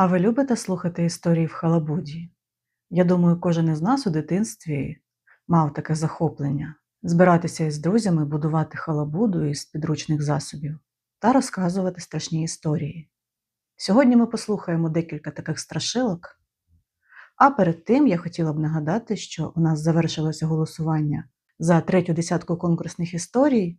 А ви любите слухати історії в халабуді? Я думаю, кожен із нас у дитинстві мав таке захоплення збиратися із друзями, будувати халабуду із підручних засобів та розказувати страшні історії. Сьогодні ми послухаємо декілька таких страшилок. А перед тим я хотіла б нагадати, що у нас завершилося голосування за третю десятку конкурсних історій,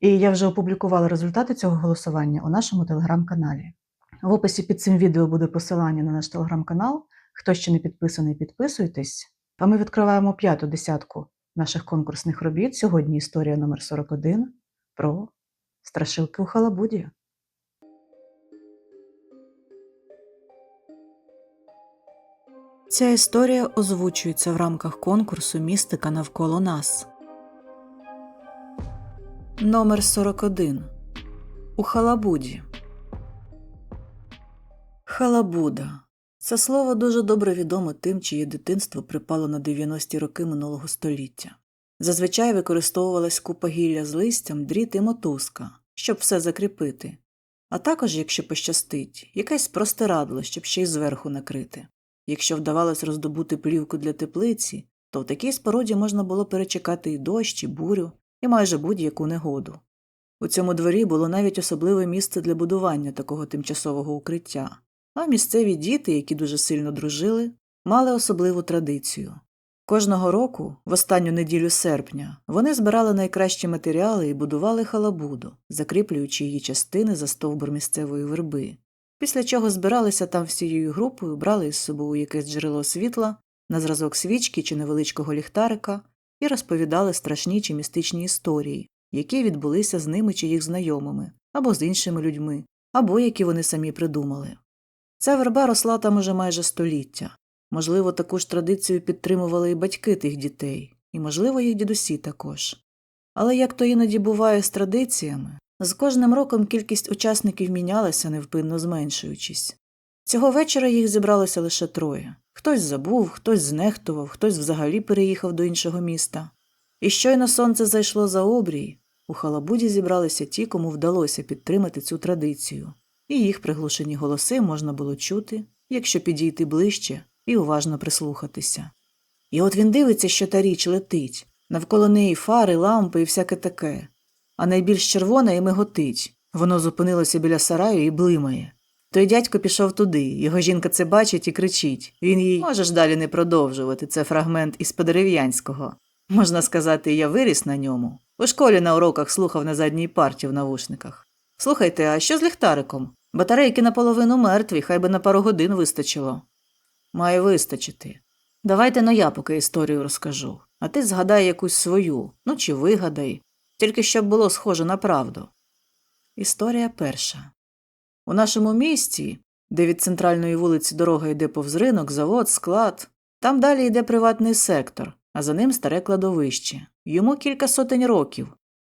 і я вже опублікувала результати цього голосування у нашому телеграм-каналі. В описі під цим відео буде посилання на наш телеграм-канал. Хто ще не підписаний, підписуйтесь. А ми відкриваємо п'яту десятку наших конкурсних робіт. Сьогодні історія номер 41 про страшилки у Халабуді. Ця історія озвучується в рамках конкурсу Містика навколо нас. Номер 41 У Халабуді. Халабуда. Це слово дуже добре відомо тим, чиє дитинство припало на 90-ті роки минулого століття. Зазвичай використовувалась купа гілля з листям, дріт і мотузка, щоб все закріпити, а також, якщо пощастить, якесь простирадло, щоб ще й зверху накрити. Якщо вдавалось роздобути плівку для теплиці, то в такій споруді можна було перечекати і дощ, і бурю, і майже будь-яку негоду. У цьому дворі було навіть особливе місце для будування такого тимчасового укриття, а місцеві діти, які дуже сильно дружили, мали особливу традицію. Кожного року, в останню неділю серпня, вони збирали найкращі матеріали і будували халабуду, закріплюючи її частини за стовбур місцевої верби, після чого збиралися там всією групою, брали із собою якесь джерело світла, на зразок свічки чи невеличкого ліхтарика і розповідали страшні чи містичні історії, які відбулися з ними чи їх знайомими, або з іншими людьми, або які вони самі придумали. Ця верба росла там уже майже століття. Можливо, таку ж традицію підтримували і батьки тих дітей, і, можливо, їх дідусі також. Але як то іноді буває з традиціями, з кожним роком кількість учасників мінялася, невпинно зменшуючись. Цього вечора їх зібралося лише троє хтось забув, хтось знехтував, хтось взагалі переїхав до іншого міста. І щойно сонце зайшло за обрій, у халабуді зібралися ті, кому вдалося підтримати цю традицію, і їх приглушені голоси можна було чути, якщо підійти ближче і уважно прислухатися. І от він дивиться, що та річ летить, навколо неї фари, лампи і всяке таке, а найбільш червона і миготить. Воно зупинилося біля сараю і блимає. Той дядько пішов туди, його жінка це бачить і кричить. Він їй можеш далі не продовжувати. Це фрагмент із Подерев'янського. Можна сказати, я виріс на ньому. У школі на уроках слухав на задній парті в навушниках. Слухайте, а що з ліхтариком? Батарейки наполовину мертві, хай би на пару годин вистачило. Має вистачити. Давайте но я поки історію розкажу, а ти згадай якусь свою, ну чи вигадай, тільки щоб було схоже на правду. Історія перша. У нашому місті, де від центральної вулиці дорога йде повз ринок, завод, склад, там далі йде приватний сектор, а за ним старе кладовище. Йому кілька сотень років.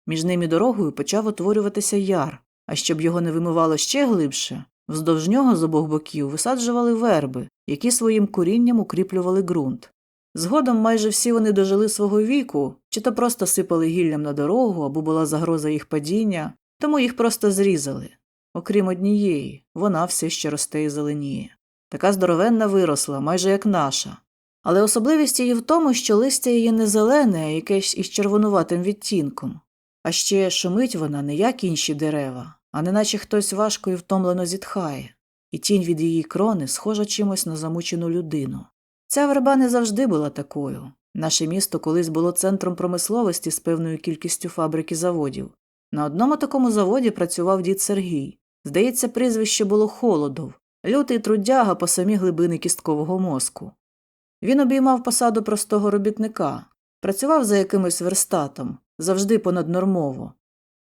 Між ними дорогою почав утворюватися яр, а щоб його не вимивало ще глибше, вздовж нього з обох боків висаджували верби, які своїм корінням укріплювали ґрунт. Згодом майже всі вони дожили свого віку, чи то просто сипали гіллям на дорогу, або була загроза їх падіння, тому їх просто зрізали. Окрім однієї, вона все ще росте і зеленіє. Така здоровенна виросла, майже як наша. Але особливість її в тому, що листя її не зелене, а якесь із червонуватим відтінком. А ще шумить вона не як інші дерева, а неначе хтось важко і втомлено зітхає, і тінь від її крони схожа чимось на замучену людину. Ця верба не завжди була такою. Наше місто колись було центром промисловості з певною кількістю фабрик і заводів. На одному такому заводі працював дід Сергій. Здається, прізвище було Холодов, лютий трудяга по самі глибини кісткового мозку. Він обіймав посаду простого робітника, працював за якимось верстатом, завжди понаднормово,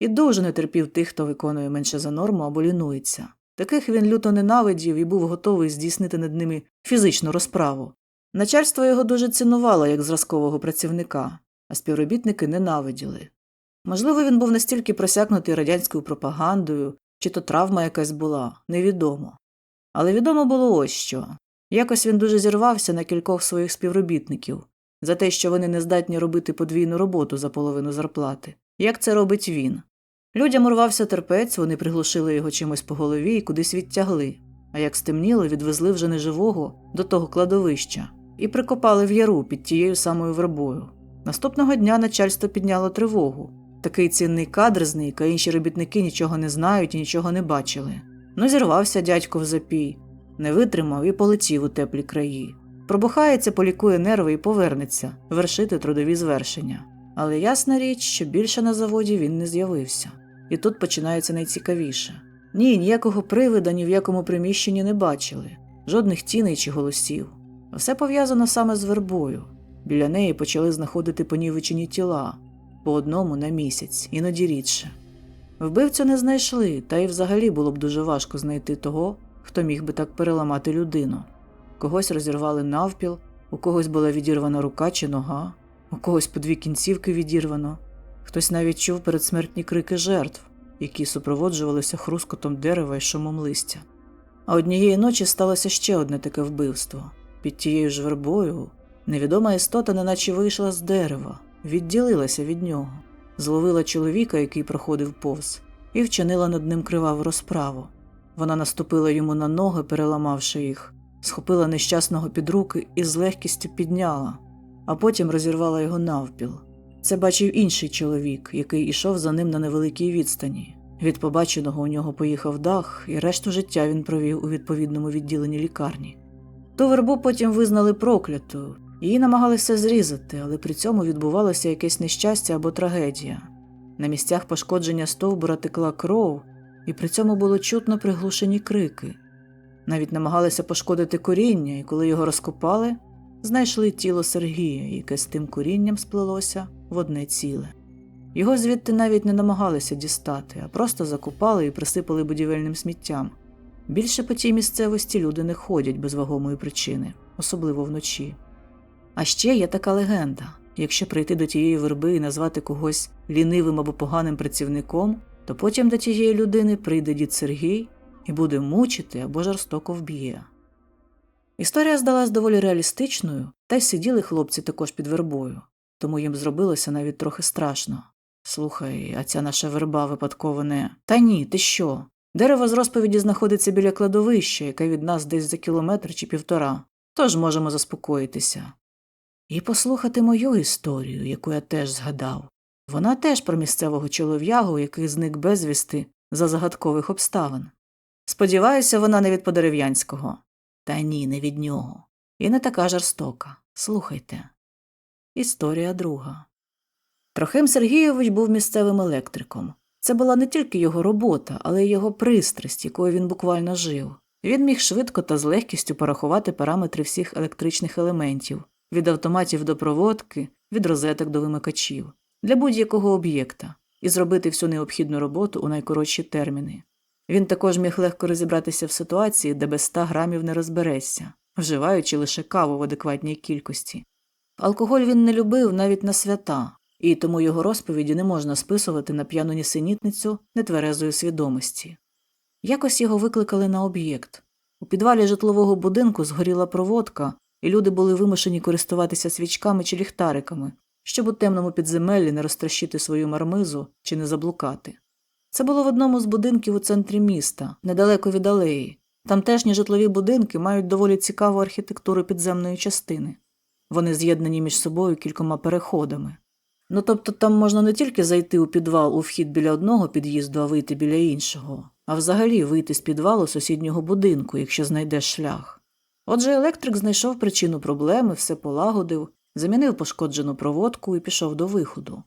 і дуже не терпів тих, хто виконує менше за норму або лінується. Таких він люто ненавидів і був готовий здійснити над ними фізичну розправу. Начальство його дуже цінувало як зразкового працівника, а співробітники ненавиділи. Можливо, він був настільки просякнутий радянською пропагандою, чи то травма якась була, невідомо. Але відомо було ось що якось він дуже зірвався на кількох своїх співробітників за те, що вони не здатні робити подвійну роботу за половину зарплати. Як це робить він? Людям урвався терпець, вони приглушили його чимось по голові і кудись відтягли. а як стемніло, відвезли вже неживого до того кладовища і прикопали в яру під тією самою вербою. Наступного дня начальство підняло тривогу. Такий цінний кадр зник, а інші робітники нічого не знають і нічого не бачили. Ну, зірвався дядько в запій, не витримав і полетів у теплі краї. Пробухається, полікує нерви і повернеться вершити трудові звершення. Але ясна річ, що більше на заводі він не з'явився. І тут починається найцікавіше. Ні, ніякого привида ні в якому приміщенні не бачили, жодних тіней чи голосів. Все пов'язано саме з вербою. Біля неї почали знаходити понівечені тіла по одному на місяць, іноді рідше. Вбивцю не знайшли, та й взагалі було б дуже важко знайти того, хто міг би так переламати людину. Когось розірвали навпіл, у когось була відірвана рука чи нога, у когось по дві кінцівки відірвано. Хтось навіть чув передсмертні крики жертв, які супроводжувалися хрускотом дерева і шумом листя. А однієї ночі сталося ще одне таке вбивство. Під тією ж вербою невідома істота неначе вийшла з дерева, відділилася від нього, зловила чоловіка, який проходив повз, і вчинила над ним криваву розправу. Вона наступила йому на ноги, переламавши їх, схопила нещасного під руки і з легкістю підняла, а потім розірвала його навпіл. Це бачив інший чоловік, який ішов за ним на невеликій відстані. Від побаченого у нього поїхав дах, і решту життя він провів у відповідному відділенні лікарні. Ту вербу потім визнали проклятою, її намагалися зрізати, але при цьому відбувалося якесь нещастя або трагедія. На місцях пошкодження стовбура текла кров, і при цьому було чутно приглушені крики. Навіть намагалися пошкодити коріння, і коли його розкопали, знайшли тіло Сергія, яке з тим корінням сплелося в одне ціле. Його звідти навіть не намагалися дістати, а просто закопали і присипали будівельним сміттям. Більше по тій місцевості люди не ходять без вагомої причини, особливо вночі. А ще є така легенда якщо прийти до тієї верби і назвати когось лінивим або поганим працівником, то потім до тієї людини прийде дід Сергій і буде мучити або жорстоко вб'є. Історія здалась доволі реалістичною, та й сиділи хлопці також під вербою, тому їм зробилося навіть трохи страшно. Слухай, а ця наша верба випадково не. Та ні, ти що? Дерево з розповіді знаходиться біля кладовища, яке від нас десь за кілометр чи півтора, тож можемо заспокоїтися. І послухати мою історію, яку я теж згадав. Вона теж про місцевого чолов'ягу, який зник безвісти за загадкових обставин. Сподіваюся, вона не від подерев'янського. Та ні, не від нього. І не така жорстока. Слухайте. Історія друга. Трохим Сергійович був місцевим електриком. Це була не тільки його робота, але й його пристрасть, якою він буквально жив. Він міг швидко та з легкістю порахувати параметри всіх електричних елементів від автоматів до проводки, від розеток до вимикачів для будь-якого об'єкта і зробити всю необхідну роботу у найкоротші терміни. Він також міг легко розібратися в ситуації, де без 100 грамів не розберешся, вживаючи лише каву в адекватній кількості. Алкоголь він не любив навіть на свята, і тому його розповіді не можна списувати на п'яну нісенітницю нетверезої свідомості. Якось його викликали на об'єкт. У підвалі житлового будинку згоріла проводка, і люди були вимушені користуватися свічками чи ліхтариками, щоб у темному підземеллі не розтрощити свою мармизу чи не заблукати. Це було в одному з будинків у центрі міста, недалеко від алеї. Тамтешні житлові будинки мають доволі цікаву архітектуру підземної частини. Вони з'єднані між собою кількома переходами. Ну тобто там можна не тільки зайти у підвал у вхід біля одного під'їзду, а вийти біля іншого, а взагалі вийти з підвалу сусіднього будинку, якщо знайдеш шлях. Отже, електрик знайшов причину проблеми, все полагодив, замінив пошкоджену проводку і пішов до виходу.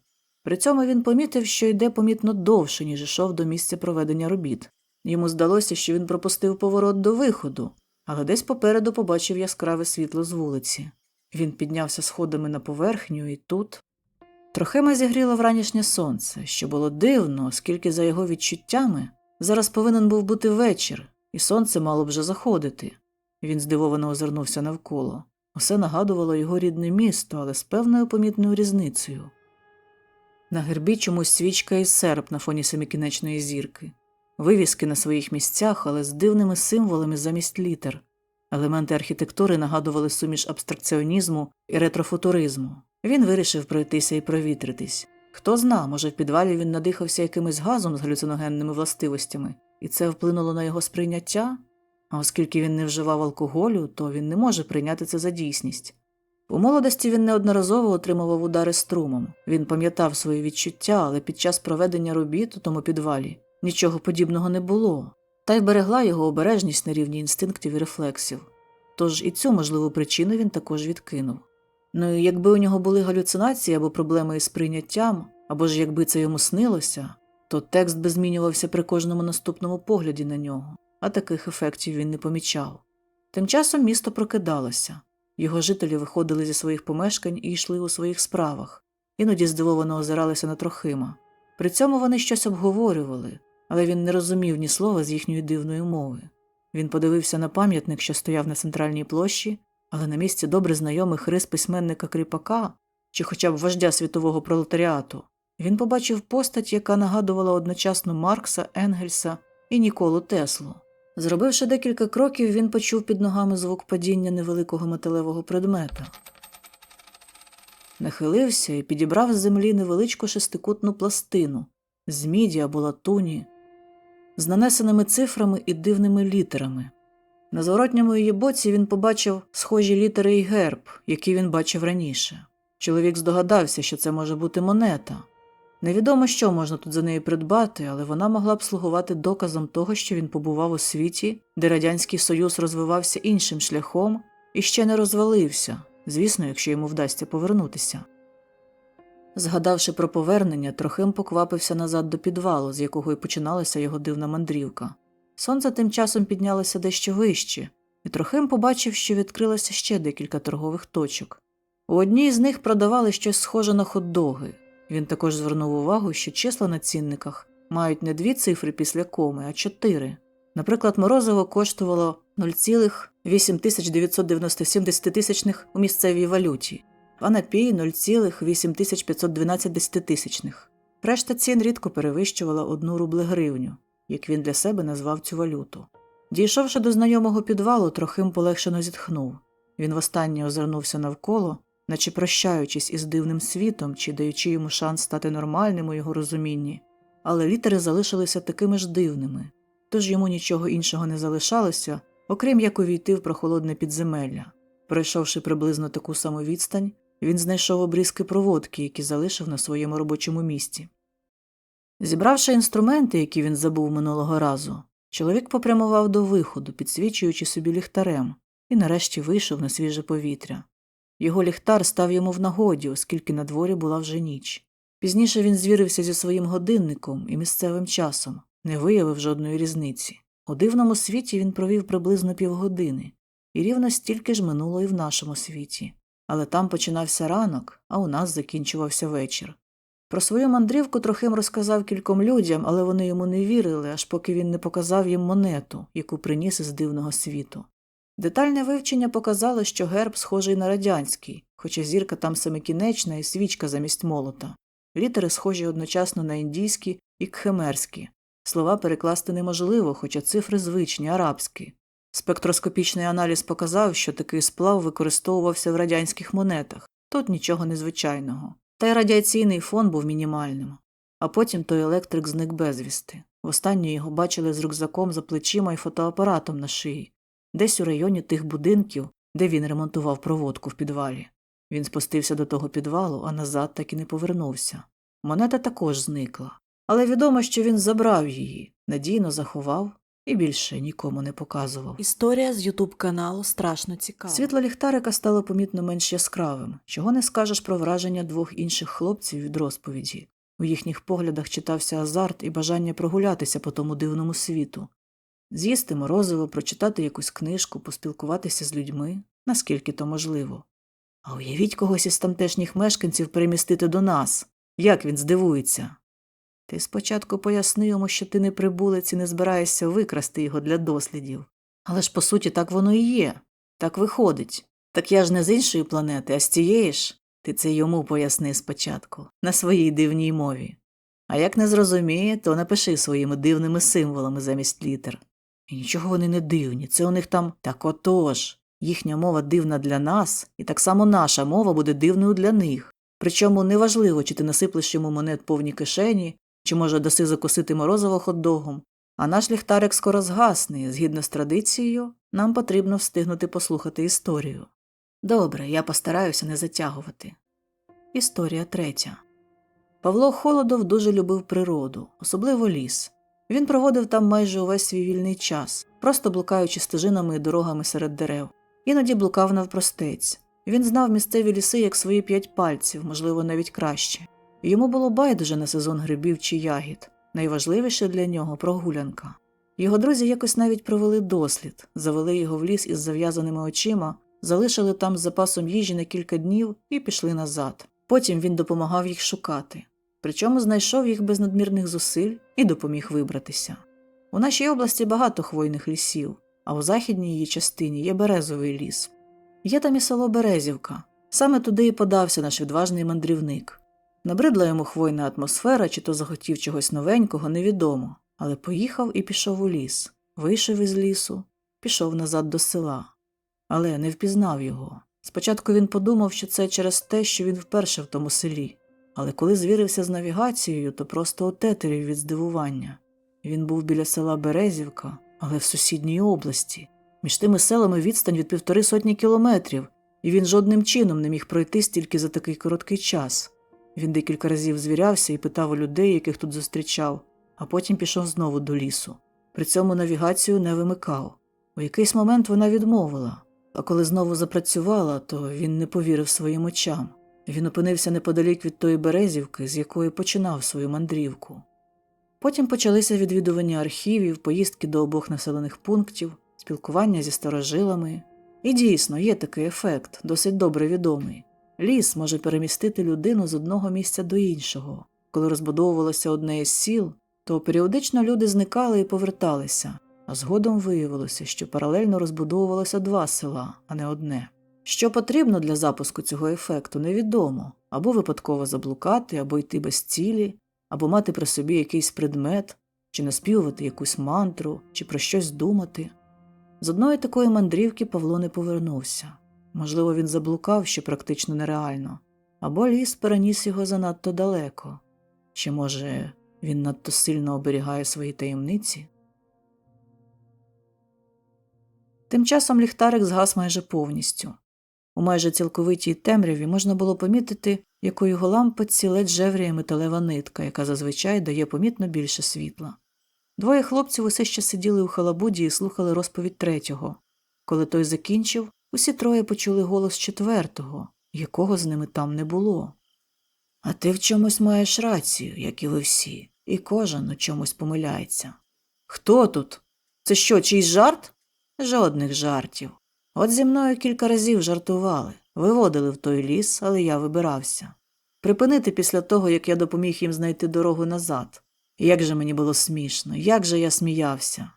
При цьому він помітив, що йде помітно довше, ніж йшов до місця проведення робіт. Йому здалося, що він пропустив поворот до виходу, але десь попереду побачив яскраве світло з вулиці. Він піднявся сходами на поверхню, і тут. Трохима зігріло вранішнє сонце, що було дивно, оскільки, за його відчуттями, зараз повинен був бути вечір, і сонце мало б вже заходити. Він здивовано озирнувся навколо. Усе нагадувало його рідне місто, але з певною помітною різницею. На гербі чомусь свічка і серп на фоні семикінечної зірки, вивіски на своїх місцях, але з дивними символами замість літер. Елементи архітектури нагадували суміш абстракціонізму і ретрофутуризму. Він вирішив пройтися і провітритись. Хто зна, може, в підвалі він надихався якимось газом з галюциногенними властивостями, і це вплинуло на його сприйняття? А оскільки він не вживав алкоголю, то він не може прийняти це за дійсність. У молодості він неодноразово отримував удари струмом. Він пам'ятав свої відчуття, але під час проведення робіт у тому підвалі нічого подібного не було, та й берегла його обережність на рівні інстинктів і рефлексів. Тож і цю можливу причину він також відкинув. Ну і якби у нього були галюцинації або проблеми із прийняттям, або ж якби це йому снилося, то текст би змінювався при кожному наступному погляді на нього, а таких ефектів він не помічав. Тим часом місто прокидалося. Його жителі виходили зі своїх помешкань і йшли у своїх справах, іноді здивовано озиралися на Трохима. При цьому вони щось обговорювали, але він не розумів ні слова з їхньої дивної мови. Він подивився на пам'ятник, що стояв на центральній площі, але на місці добре знайомих рис письменника Кріпака чи хоча б вождя світового пролетаріату, він побачив постать, яка нагадувала одночасно Маркса, Енгельса і Ніколу Теслу. Зробивши декілька кроків, він почув під ногами звук падіння невеликого металевого предмета. Нахилився і підібрав з землі невеличку шестикутну пластину з міді або латуні, з нанесеними цифрами і дивними літерами. На зворотньому її боці він побачив схожі літери і герб, які він бачив раніше. Чоловік здогадався, що це може бути монета. Невідомо, що можна тут за неї придбати, але вона могла б слугувати доказом того, що він побував у світі, де Радянський Союз розвивався іншим шляхом і ще не розвалився, звісно, якщо йому вдасться повернутися. Згадавши про повернення, Трохим поквапився назад до підвалу, з якого й починалася його дивна мандрівка. Сонце тим часом піднялося дещо вище, і Трохим побачив, що відкрилося ще декілька торгових точок. У одній з них продавали щось схоже на хот-доги. Він також звернув увагу, що числа на цінниках мають не дві цифри після коми, а чотири. Наприклад, морозиво коштувало 0,8997 у місцевій валюті, а напій 0,8512 десятитисячних. Решта цін рідко перевищувала одну рубле гривню, як він для себе назвав цю валюту. Дійшовши до знайомого підвалу, Трохим полегшено зітхнув. Він востаннє озирнувся навколо, наче прощаючись із дивним світом чи даючи йому шанс стати нормальним у його розумінні, але літери залишилися такими ж дивними, тож йому нічого іншого не залишалося, окрім як увійти в прохолодне підземелля. Пройшовши приблизно таку саму відстань, він знайшов обрізки проводки, які залишив на своєму робочому місці. Зібравши інструменти, які він забув минулого разу, чоловік попрямував до виходу, підсвічуючи собі ліхтарем, і нарешті вийшов на свіже повітря. Його ліхтар став йому в нагоді, оскільки на дворі була вже ніч. Пізніше він звірився зі своїм годинником і місцевим часом, не виявив жодної різниці. У дивному світі він провів приблизно півгодини, і рівно стільки ж минуло і в нашому світі. Але там починався ранок, а у нас закінчувався вечір. Про свою мандрівку Трохим розказав кільком людям, але вони йому не вірили, аж поки він не показав їм монету, яку приніс із дивного світу. Детальне вивчення показало, що герб схожий на радянський, хоча зірка там семикінечна і свічка замість молота. Літери схожі одночасно на індійські і кхемерські. Слова перекласти неможливо, хоча цифри звичні, арабські. Спектроскопічний аналіз показав, що такий сплав використовувався в радянських монетах. Тут нічого незвичайного. Та й радіаційний фон був мінімальним. А потім той електрик зник безвісти. Востаннє його бачили з рюкзаком за плечима і фотоапаратом на шиї, десь у районі тих будинків, де він ремонтував проводку в підвалі. Він спустився до того підвалу, а назад так і не повернувся. Монета також зникла. Але відомо, що він забрав її, надійно заховав і більше нікому не показував. Історія з Ютуб каналу страшно цікава. Світло ліхтарика стало помітно менш яскравим, чого не скажеш про враження двох інших хлопців від розповіді. У їхніх поглядах читався азарт і бажання прогулятися по тому дивному світу, з'їсти морозиво, прочитати якусь книжку, поспілкуватися з людьми, наскільки то можливо. А уявіть когось із тамтешніх мешканців перемістити до нас. Як він здивується. Ти спочатку поясни йому, що ти не прибулець і не збираєшся викрасти його для дослідів. Але ж по суті так воно і є. Так виходить. Так я ж не з іншої планети, а з тієї ж. Ти це йому поясни спочатку, на своїй дивній мові. А як не зрозуміє, то напиши своїми дивними символами замість літер. І нічого вони не дивні, це у них там так отож. Їхня мова дивна для нас, і так само наша мова буде дивною для них. Причому неважливо, чи ти насиплеш йому монет повні кишені, чи може даси закусити морозиво хот-догом. А наш ліхтарик скоро згасне, і, згідно з традицією, нам потрібно встигнути послухати історію. Добре, я постараюся не затягувати. Історія третя. Павло Холодов дуже любив природу, особливо ліс. Він проводив там майже увесь свій вільний час, просто блукаючи стежинами і дорогами серед дерев. Іноді блукав навпростець. Він знав місцеві ліси як свої п'ять пальців, можливо, навіть краще. Йому було байдуже на сезон грибів чи ягід. Найважливіше для нього прогулянка. Його друзі якось навіть провели дослід, завели його в ліс із зав'язаними очима, залишили там з запасом їжі на кілька днів і пішли назад. Потім він допомагав їх шукати. Причому знайшов їх без надмірних зусиль і допоміг вибратися. У нашій області багато хвойних лісів, а у західній її частині є березовий ліс. Є там і село Березівка. Саме туди і подався наш відважний мандрівник. Набридла йому хвойна атмосфера, чи то захотів чогось новенького, невідомо, але поїхав і пішов у ліс, вийшов із лісу, пішов назад до села. Але не впізнав його. Спочатку він подумав, що це через те, що він вперше в тому селі, але коли звірився з навігацією, то просто отетерів від здивування. Він був біля села Березівка, але в сусідній області. Між тими селами відстань від півтори сотні кілометрів, і він жодним чином не міг пройти стільки за такий короткий час. Він декілька разів звірявся і питав у людей, яких тут зустрічав, а потім пішов знову до лісу. При цьому навігацію не вимикав. У якийсь момент вона відмовила, а коли знову запрацювала, то він не повірив своїм очам. Він опинився неподалік від тої березівки, з якої починав свою мандрівку. Потім почалися відвідування архівів, поїздки до обох населених пунктів, спілкування зі старожилами. І дійсно є такий ефект, досить добре відомий. Ліс може перемістити людину з одного місця до іншого. Коли розбудовувалося одне із сіл, то періодично люди зникали і поверталися, а згодом виявилося, що паралельно розбудовувалося два села, а не одне. Що потрібно для запуску цього ефекту, невідомо або випадково заблукати, або йти без цілі, або мати при собі якийсь предмет, чи наспівувати якусь мантру, чи про щось думати. З одної такої мандрівки Павло не повернувся. Можливо, він заблукав, що практично нереально, або ліс переніс його занадто далеко, чи, може, він надто сильно оберігає свої таємниці. Тим часом ліхтарик згас майже повністю. У майже цілковитій темряві можна було помітити, як у його лампочці ледь жевріє металева нитка, яка зазвичай дає помітно більше світла. Двоє хлопців усе ще сиділи у халабуді і слухали розповідь третього. Коли той закінчив, усі троє почули голос четвертого, якого з ними там не було. А ти в чомусь маєш рацію, як і ви всі, і кожен у чомусь помиляється. Хто тут? Це що, чийсь жарт? Жодних жартів. От зі мною кілька разів жартували, виводили в той ліс, але я вибирався. Припинити після того, як я допоміг їм знайти дорогу назад. Як же мені було смішно, як же я сміявся.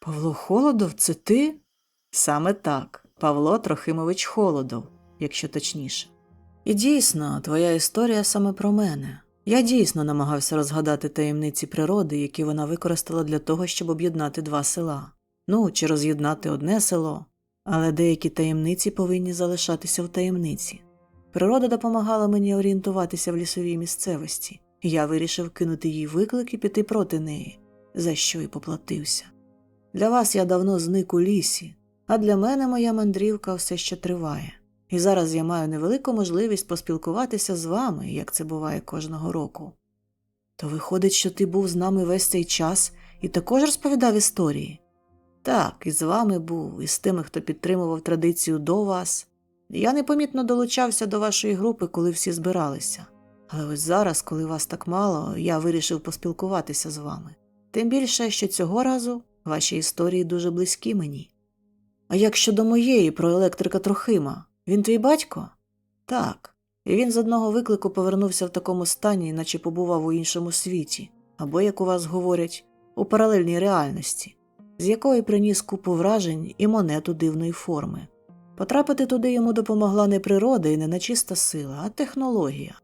Павло Холодов, це ти? Саме так, Павло Трохимович Холодов, якщо точніше. І дійсно, твоя історія саме про мене. Я дійсно намагався розгадати таємниці природи, які вона використала для того, щоб об'єднати два села. Ну, чи роз'єднати одне село, але деякі таємниці повинні залишатися в таємниці. Природа допомагала мені орієнтуватися в лісовій місцевості, я вирішив кинути їй виклик і піти проти неї, за що й поплатився. Для вас я давно зник у лісі, а для мене моя мандрівка все ще триває. І зараз я маю невелику можливість поспілкуватися з вами, як це буває кожного року. То виходить, що ти був з нами весь цей час і також розповідав історії? Так, і з вами був, і з тими, хто підтримував традицію до вас. Я непомітно долучався до вашої групи, коли всі збиралися. Але ось зараз, коли вас так мало, я вирішив поспілкуватися з вами. Тим більше, що цього разу ваші історії дуже близькі мені. А як щодо моєї про електрика Трохима, він твій батько? Так. І він з одного виклику повернувся в такому стані, наче побував у іншому світі, або, як у вас говорять, у паралельній реальності, з якої приніс купу вражень і монету дивної форми. Потрапити туди йому допомогла не природа і не нечиста сила, а технологія.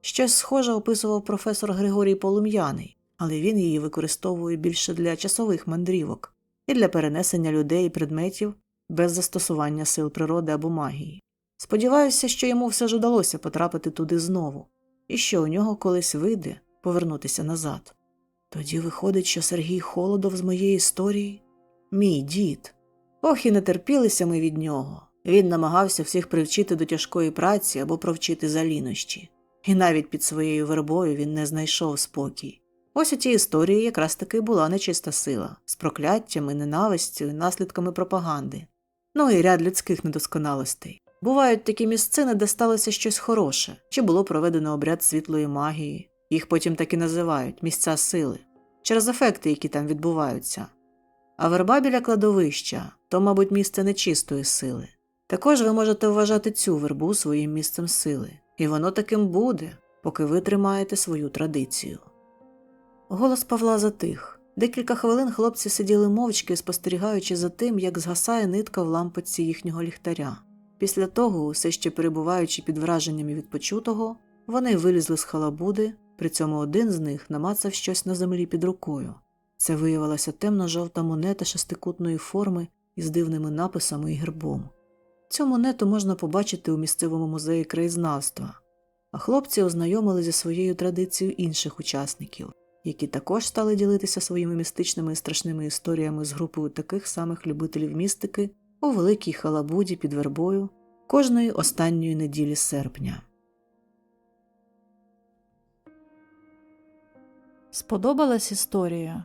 Щось схоже описував професор Григорій Полум'яний, але він її використовує більше для часових мандрівок і для перенесення людей і предметів без застосування сил природи або магії. Сподіваюся, що йому все ж удалося потрапити туди знову, і що у нього колись вийде повернутися назад. Тоді виходить, що Сергій Холодов з моєї історії мій дід. Ох, і не терпілися ми від нього. Він намагався всіх привчити до тяжкої праці або провчити за лінощі. І навіть під своєю вербою він не знайшов спокій. Ось у тій історії якраз таки була нечиста сила з прокляттями, ненавистю наслідками пропаганди. Ну і ряд людських недосконалостей. Бувають такі місцини, де сталося щось хороше, чи було проведено обряд світлої магії. Їх потім так і називають місця сили, через ефекти, які там відбуваються. А верба біля кладовища то, мабуть, місце нечистої сили. Також ви можете вважати цю вербу своїм місцем сили, і воно таким буде, поки ви тримаєте свою традицію. Голос Павла затих. Декілька хвилин хлопці сиділи мовчки, спостерігаючи за тим, як згасає нитка в лампочці їхнього ліхтаря. Після того, усе ще перебуваючи під враженнями від почутого, вони вилізли з халабуди, при цьому один з них намацав щось на землі під рукою. Це виявилася темно-жовта монета шестикутної форми із дивними написами і гербом. Цю монету можна побачити у місцевому музеї краєзнавства, а хлопці ознайомили зі своєю традицією інших учасників, які також стали ділитися своїми містичними і страшними історіями з групою таких самих любителів містики у великій халабуді під вербою кожної останньої неділі серпня. Сподобалась історія?